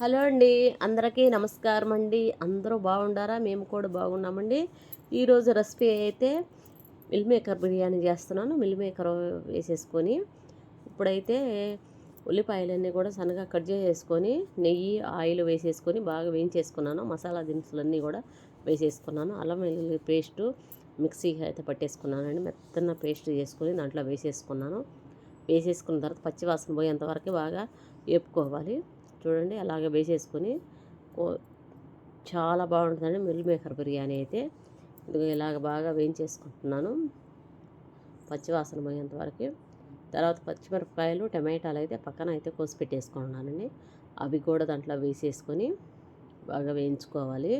Hello అండి అందరికీ నమస్కారం అండి. అందరూ బాగుండారా? మేము కూడా బాగున్నామండి. ఈరోజు రెసిపీ అయితే మిల్ మేకర్ బిర్యానీ చేస్తున్నాను. మిల్ మేకర్ వేసేసుకొని ఇప్పుడైతే ఉల్లిపాయలన్నీ కూడా సన్నగా కట్ చేసేసుకొని నెయ్యి ఆయిల్ వేసేసుకొని బాగా వేయించేసుకున్నాను. మసాలా దినుసులన్నీ కూడా వేసేసుకున్నాను. అల్లం వెల్లుల్లి పేస్టు మిక్సీకి అయితే పట్టేసుకున్నానండి. మెత్తన పేస్ట్ చేసుకొని దాంట్లో వేసేసుకున్నాను. వేసేసుకున్న తర్వాత పచ్చివాసన పోయేంతవరకు బాగా వేపుకోవాలి. చూడండి అలాగే వేసేసుకొని చాలా బాగుంటుందండి మిల్ మేకర్ బిర్యానీ అయితే. ఇదిగో ఇలాగ బాగా వేయించేసుకుంటున్నాను. పచ్చివాసన పోయేంత వరకు. తర్వాత పచ్చిమిరపకాయలు టమాటాలు అయితే పక్కన అయితే కోసి పెట్టేసుకున్నానండి. అవి కూడా దాంట్లో వేసేసుకొని బాగా వేయించుకోవాలి.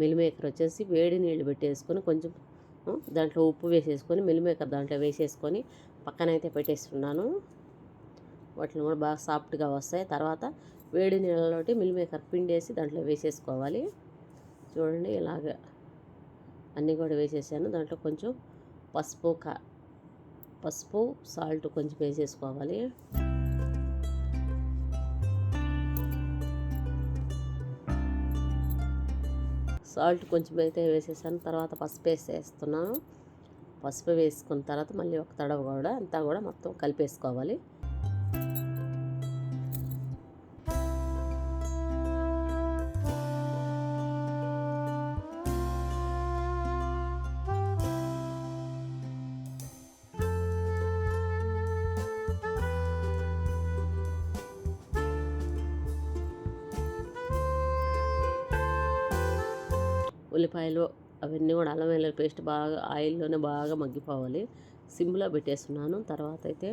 మిల్ మేకర్ వచ్చేసి వేడి నీళ్ళు పెట్టేసుకొని కొంచెం దాంట్లో ఉప్పు వేసేసుకొని మిల్ మేకర్ దాంట్లో వేసేసుకొని పక్కన అయితే పెట్టేస్తున్నాను. వాటిని కూడా బాగా సాఫ్ట్గా వస్తాయి. తర్వాత వేడి నీళ్ళలోటి మిల్ మేకర్ పిండేసి దాంట్లో వేసేసుకోవాలి. చూడండి ఇలాగ అన్నీ కూడా వేసేసాను. దాంట్లో కొంచెం పసుపు కా పసుపు సాల్ట్ కొంచెం వేసేసుకోవాలి. సాల్ట్ కొంచెం అయితే వేసేసాను. తర్వాత పసుపు వేసేస్తున్నాను. పసుపు వేసుకున్న తర్వాత మళ్ళీ ఒక తడవ కూడా అంతా కూడా మొత్తం కలిపేసుకోవాలి. ఉల్లిపాయలు అవన్నీ కూడా అల్లం వెల్లుల్లి పేస్ట్ బాగా ఆయిల్లోనే బాగా మగ్గిపోవాలి. సిమ్లో పెట్టేస్తున్నాను. తర్వాత అయితే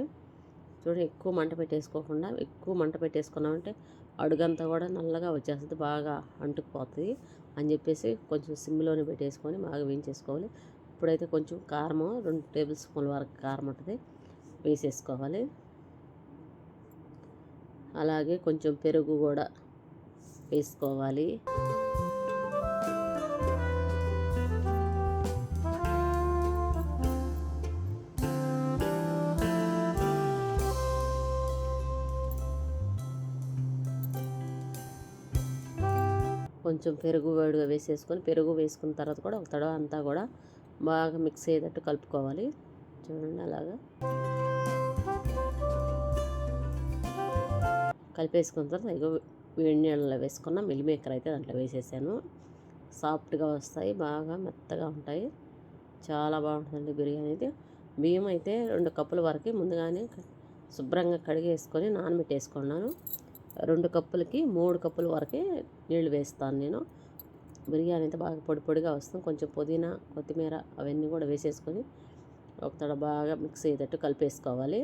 చూడండి ఎక్కువ మంట పెట్టేసుకోకుండా ఎక్కువ మంట పెట్టేసుకున్నామంటే అడుగంతా కూడా నల్లగా వచ్చేస్తుంది బాగా అంటుకుపోతుంది అని చెప్పేసి కొంచెం సిమ్లోనే పెట్టేసుకొని బాగా వేయించేసుకోవాలి. ఇప్పుడైతే కొంచెం కారము రెండు టేబుల్ స్పూన్ల వరకు కారం ఉంటుంది వేసేసుకోవాలి. అలాగే కొంచెం పెరుగు కూడా వేసుకోవాలి. కొంచెం పెరుగు వేడిగా వేసేసుకొని పెరుగు వేసుకున్న తర్వాత కూడా ఒక తడవ అంతా కూడా బాగా మిక్స్ అయ్యేటట్టు కలుపుకోవాలి. చూడండి అలాగా. కలిపేసుకున్న తర్వాత ఇగో వేడి నీళ్ళలో వేసుకున్న మిల్మేకర్ అయితే దాంట్లో వేసేసాను. సాఫ్ట్గా వస్తాయి బాగా మెత్తగా ఉంటాయి. చాలా బాగుంటుందండి బిర్యానీ అయితే. బియ్యం అయితే రెండు కప్పుల వరకు ముందుగానే శుభ్రంగా కడిగేసుకొని నానబెట్టేసుకున్నాను. రెండు కప్పులకి మూడు కప్పుల వరకే నీళ్ళు వేస్తాను నేను. బిర్యానీ అయితే బాగా పొడి పొడిగా వస్తుంది. కొంచెం పుదీనా కొత్తిమీర అవన్నీ కూడా వేసేసుకొని ఒక తడ బాగా మిక్స్ అయ్యేటట్టు కలిపేసుకోవాలి.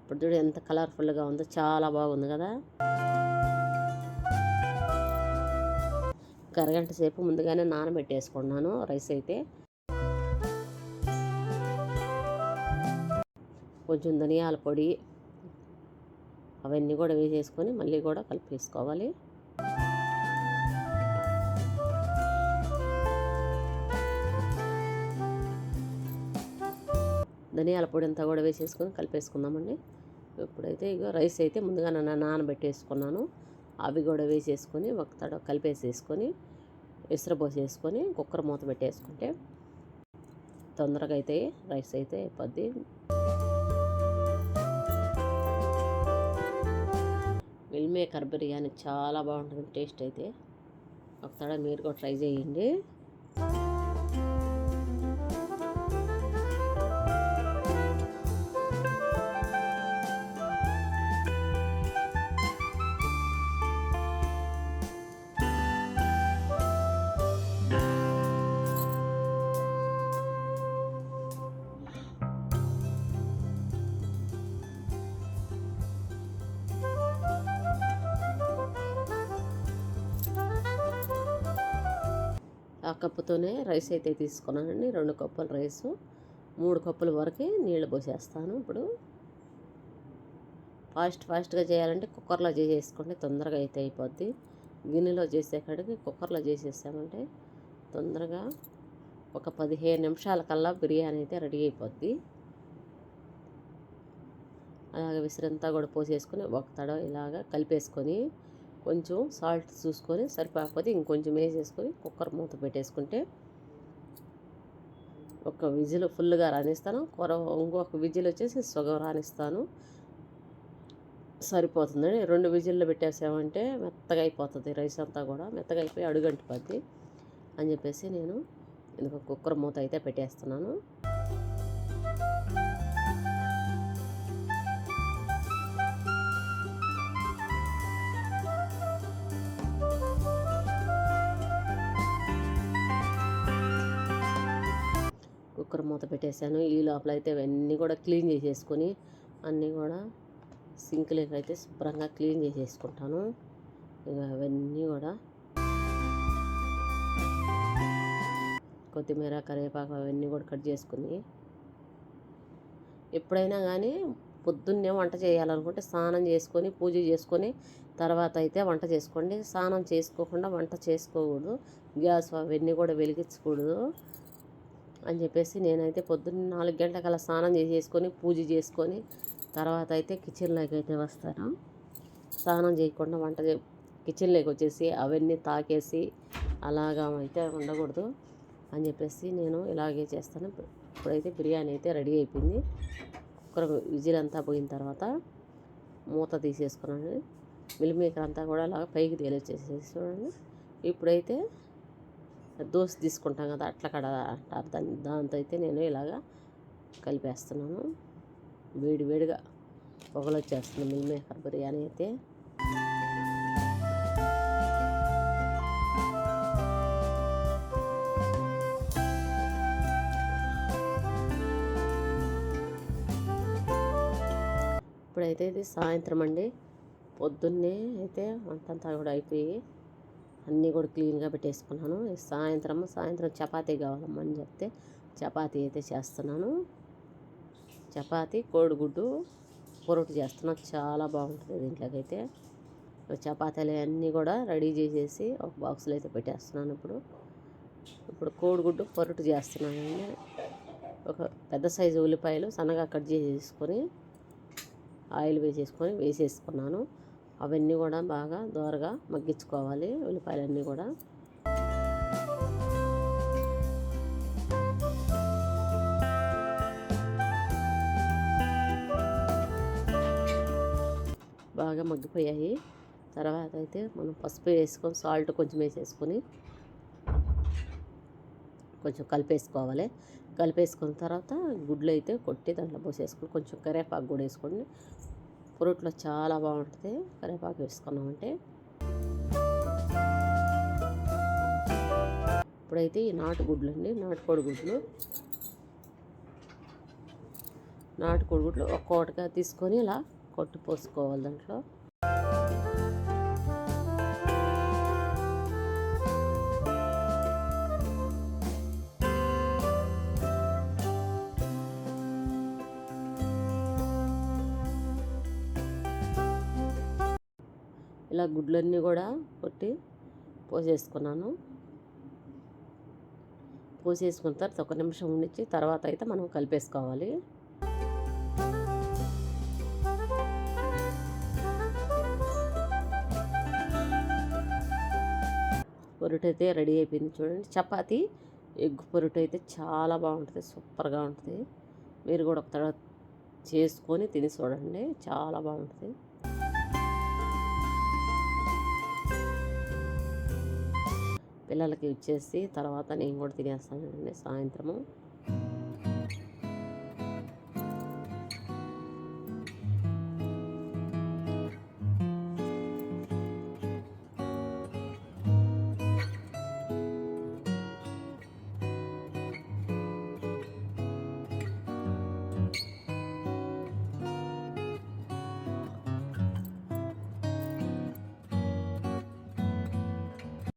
ఇప్పుడు చూడు ఎంత కలర్ఫుల్గా ఉందో చాలా బాగుంది కదా. ఒక అరగంట సేపు ముందుగానే నానబెట్టేసుకున్నాను రైస్ అయితే. కొంచెం ధనియాల పొడి అవన్నీ కూడా వేసేసుకొని మళ్ళీ కూడా కలిపేసుకోవాలి. ధనియాల పొడి అంతా కూడా వేసేసుకొని కలిపేసుకుందామండి. ఇప్పుడైతే ఇక రైస్ అయితే ముందుగా నన్ను నానబెట్టేసుకున్నాను. అవి కూడా వేసేసుకొని ఒక తడ కలిపేసేసుకొని విసిరబోసేసుకొని కుక్కర్ మూత పెట్టేసుకుంటే తొందరగా అయితే రైస్ అయితే అయిపోద్ది. మేకర్ బిర్యానీ చాలా బాగుంటుంది టేస్ట్ అయితే ఒకసారి మీరు కూడా ట్రై చేయండి ఆ కప్పుతోనే రైస్ అయితే తీసుకున్నానండి. రెండు కప్పుల రైసు. మూడు కప్పుల వరకు నీళ్ళు పోసేస్తాను ఇప్పుడు. ఫాస్ట్ ఫాస్ట్గా చేయాలంటే కుక్కర్లో చేసేసుకోండి. తొందరగా అయితే అయిపోద్ది. గిన్నెలో చేసే కాడికి కుక్కర్లో చేసేసామంటే తొందరగా ఒక పదిహేను నిమిషాల కల్లా బిర్యానీ అయితే రెడీ అయిపోద్ది. అలాగే విసిరంతా కూడా పోసేసుకొని ఒక తడ ఇలాగ కలిపేసుకొని కొంచెం సాల్ట్ చూసుకొని సరిపోకపోతే ఇంకొంచెం వేసేసుకొని కుక్కర్ మూత పెట్టేసుకుంటే ఒక విజిల్ ఫుల్గా రానిస్తాను. కూర ఇంకొక విజిల్ వచ్చేసి సుగం రానిస్తాను. సరిపోతుందండి. రెండు విజిల్లో పెట్టేసామంటే మెత్తగా అయిపోతుంది. రైస్ అంతా కూడా మెత్తగా అయిపోయి అడుగంటిపోద్ది అని చెప్పేసి నేను ఇందుకు కుక్కర్ మూత అయితే పెట్టేస్తున్నాను. కుక్కర్ మూత పెట్టేశాను ఈ లోపల అయితే ఇవన్నీ కూడా క్లీన్ చేసేసుకొని అన్నీ కూడా సింక్లోకి అయితే శుభ్రంగా క్లీన్ చేసేసుకుంటాను. ఇక అవన్నీ కూడా కొత్తిమీర కరివేపాకు అవన్నీ కూడా కట్ చేసుకుని ఎప్పుడైనా కానీ పొద్దున్నే వంట చేయాలనుకుంటే స్నానం చేసుకొని పూజ చేసుకొని తర్వాత అయితే వంట చేసుకోండి. స్నానం చేసుకోకుండా వంట చేసుకోకూడదు. గ్యాస్ అవన్నీ కూడా వెలిగించకూడదు. అని చెప్పేసి నేనైతే పొద్దున్న నాలుగు గంటలకల్లా స్నానం చేసేసుకొని పూజ చేసుకొని తర్వాత అయితే కిచెన్లోకి అయితే వస్తాను. స్నానం చేయకుండా వంట చే కిచెన్లోకి వచ్చేసి అవన్నీ తాకేసి అలాగా అయితే ఉండకూడదు అని చెప్పేసి నేను ఇలాగే చేస్తాను. ఇప్పుడైతే బిర్యానీ అయితే రెడీ అయిపోయింది. కుక్కర్ విజిల్ అంతా పోయిన తర్వాత మూత తీసేసుకున్నాను. మిల్మేకర్ అంతా కూడా అలా పైకి తేలిచ్చేసేసి చూడండి. ఇప్పుడైతే దోశ తీసుకుంటాం కదా అట్లా కడ అంటారు. దాన్ని దాంతో అయితే నేను ఇలాగా కలిపేస్తున్నాను. వేడి వేడిగా పొగలు వచ్చేస్తుంది మిల్ మేకర్ బిర్యానీ అయితే. ఇప్పుడైతే ఇది సాయంత్రం అండి. పొద్దున్నే అయితే వంటంతా కూడా అయిపోయి అన్నీ కూడా క్లీన్గా పెట్టేసుకున్నాను. సాయంత్రం సాయంత్రం చపాతీ కావాలమ్మని అని చెప్తే చపాతీ అయితే చేస్తున్నాను. చపాతీ కోడిగుడ్డు పొరటు చేస్తున్నాను చాలా బాగుంటుంది దీంట్లోకైతే. చపాతీలు అన్నీ కూడా రెడీ చేసేసి ఒక బాక్స్లో అయితే పెట్టేస్తున్నాను ఇప్పుడు. ఇప్పుడు కోడిగుడ్డు పొరటు చేస్తున్నాను ఒక పెద్ద సైజు ఉల్లిపాయలు సన్నగా కట్ చేసేసుకొని ఆయిల్ వేసేసుకొని వేసేసుకున్నాను. అవన్నీ కూడా బాగా దోరగా మగ్గించుకోవాలి. ఉల్లిపాయలన్నీ కూడా. బాగా మగ్గిపోయాయి. తర్వాత అయితే మనం పసుపు వేసుకొని సాల్ట్ కొంచెం వేసేసుకొని కొంచెం కలిపేసుకోవాలి. కలిపేసుకున్న తర్వాత గుడ్లు అయితే కొట్టి దాంట్లో పోసేసుకొని కొంచెం కరేపాకు కూడా వేసుకోండి ఫ్రూట్లో చాలా బాగుంటుంది. కరివేపాకు వేసుకున్నామంటే ఇప్పుడైతే ఈ నాటు గుడ్లు అండి. నాటుకోడి గుడ్లు. నాటుకోడి గుడ్లు ఒక్కొక్కటిగా తీసుకొని ఇలా కొట్టు పోసుకోవాలి దాంట్లో. ఇలా గుడ్లన్నీ కూడా కొట్టి పోసేసుకున్నాను. పోసేసుకున్న తర్వాత ఒక నిమిషం ఉండిచ్చి తర్వాత అయితే మనం కలిపేసుకోవాలి. పొరుటు అయితే రెడీ అయిపోయింది చూడండి. చపాతి ఎగ్ పొరుటు అయితే చాలా బాగుంటుంది సూపర్గా ఉంటుంది. మీరు కూడా ఒక తర్వాత చేసుకొని తిని చూడండి. చాలా బాగుంటుంది. పిల్లలకి ఇచ్చేసి తర్వాత నేను కూడా తినేస్తానండి సాయంత్రము.